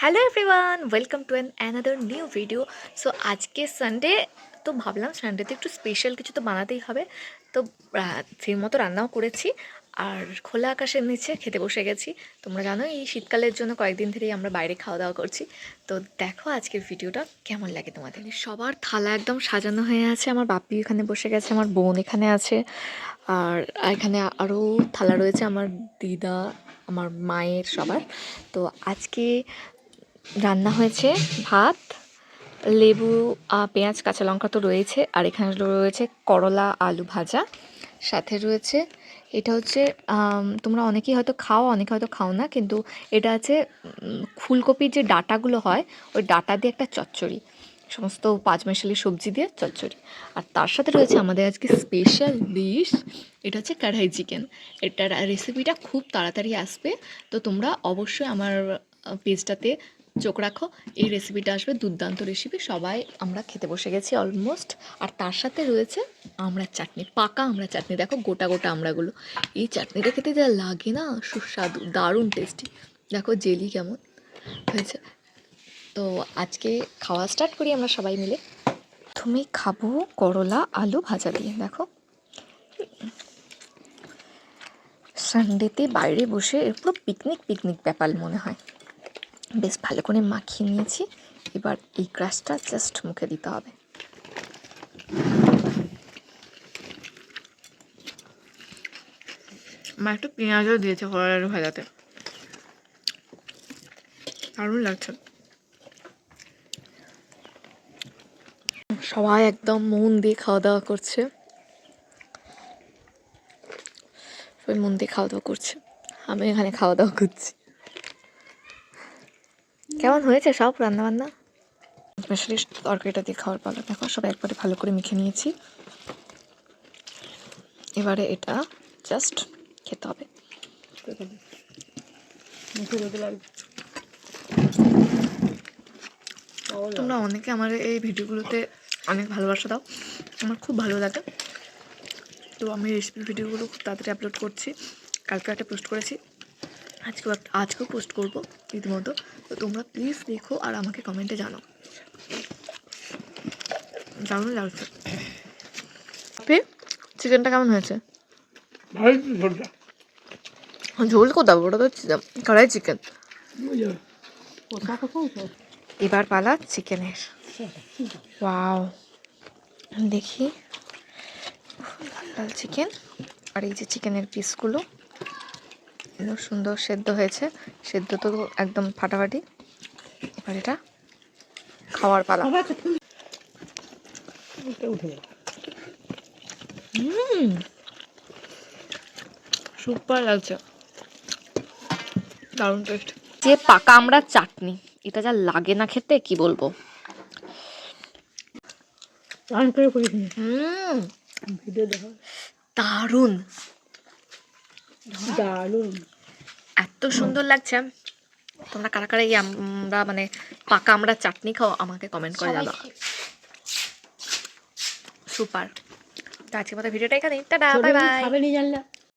Hello everyone welcome to an another new video so আজকে Sunday তো ভাবলাম সানডেতে একটু স্পেশাল কিছু তো বানাতেই হবে। তো সেই মতো রান্নাও করেছি। আর খোলা আকাশের নিচে খেতে বসে গেছি। তোমরা জানো এই শীতকালের জন্য কয়েকদিন ধরেই আমরা বাইরে খাওয়া দাওয়া করছি। তো দেখো আজকের ভিডিওটা কেমন লাগে তোমাদের? সবার থালা একদম সাজানো হয়ে আছে, আমার বাপি এখানে বসে গেছে, আমার বোন এখানে আছে। আর এখানে আরও থালা রয়েছে আমার দিদা, আমার মায়ের সবার। তো আজকে রান্না হয়েছে ভাত, লেবু পেঁয়াজ, কাঁচা লঙ্কা তো রয়েছে। আর এখানে রয়েছে করলা, আলু ভাজা। সাথে রয়েছে এটা হচ্ছে তোমরা অনেকেই হয়তো খাও, অনেকে হয়তো খাও না, কিন্তু এটা আছে ফুলকপির যে ডাটাগুলো হয়, ওই ডাটা দিয়ে একটা চচ্চড়ি। সমস্ত পাঁচমেশালি সবজি দিয়ে চচ্চড়ি। আর তার সাথে রয়েছে আমাদের আজকে স্পেশাল ডিশ এটা হচ্ছে কড়াই চিকেন এটার রেসিপিটা খুব তাড়াতাড়ি আসবে, তো তোমরা অবশ্যই আমার পেজটাতে চোখ রাখো, এই রেসিপিটা আসবে দুর্দান্ত রেসিপি সবাই, আমরা খেতে বসে গেছি অলমোস্ট আর তার সাথে রয়েছে আমড়ার চাটনি, পাকা আমড়ার চাটনি। দেখো গোটা গোটা আমড়াগুলো এই চাটনিটা খেতে যা লাগে না, সুস্বাদু, দারুণ টেস্টি দেখো জেলি কেমন হয়েছে। তো আজকে খাওয়া স্টার্ট করি আমরা সবাই মিলে। প্রথমে খাব করলা আলু ভাজা দিয়ে, দেখো। সানডেতে বাইরে বসে পুরো পিকনিক পিকনিক ব্যাপার মনে হয়। বেশ ভালো করে মাখিয়ে নিয়েছি। এবার এই ক্রাশটা জাস্ট মুখে দিতে হবে। মা একটু পেঁয়াজও দিয়েছে আলু ভাজাতে দারুণ লাগছে। সবাই একদম মন দিয়ে খাওয়া দাওয়া করছে। সবাই মন দিয়ে খাওয়া দাওয়া করছে। আমি এখানে খাওয়া দাওয়া করছি। কেমন হয়েছে সব রান্না বান্না স্পেশালি তরকারিটা দিয়ে খাওয়ার পালা। দেখো, সব একবারে ভালো করে মেখে নিয়েছি। এবারে এটা জাস্ট খেতে হবে। তোমরা অনেকে আমার এই ভিডিওগুলোতে অনেক ভালোবাসা দাও। আমার খুব ভালো লাগে। তো আমি রেসিপির ভিডিওগুলো খুব তাড়াতাড়ি আপলোড করছি। কালকে একটা পোস্ট করেছি। আজকেও একটা আজকেও পোস্ট করব রীতিমতো। তো তোমরা প্লিজ দেখো আর আমাকে কমেন্টে জানাও। দারুণ লাগছে। আপনি চিকেনটা কেমন হয়েছে? ঝোল কোথাও ওটা তো কড়াই চিকেন এবার পালা চিকেনের ওয়াও দেখি। লাল লাল চিকেন আর এই যে চিকেনের পিসগুলো এগুলো সুন্দর সেদ্ধ হয়েছে। সেদ্ধ তো একদম ফাটাফাটি। এবার এটা খাওয়ার পালা। সুপার লাগছে। দারুণ টেস্ট যে পাকা আমরা চাটনি এটা যা লাগে না খেতে কি বলব? দারুণ। দারুণ। এত সুন্দর লাগছে। তোমরা কারা কারা এই আমরা মানে পাকা আমরা চাটনি খাও আমাকে কমেন্ট করে দাও সুপার। তো আজকের মতো ভিডিওটা এখানে টাটা বাই বাই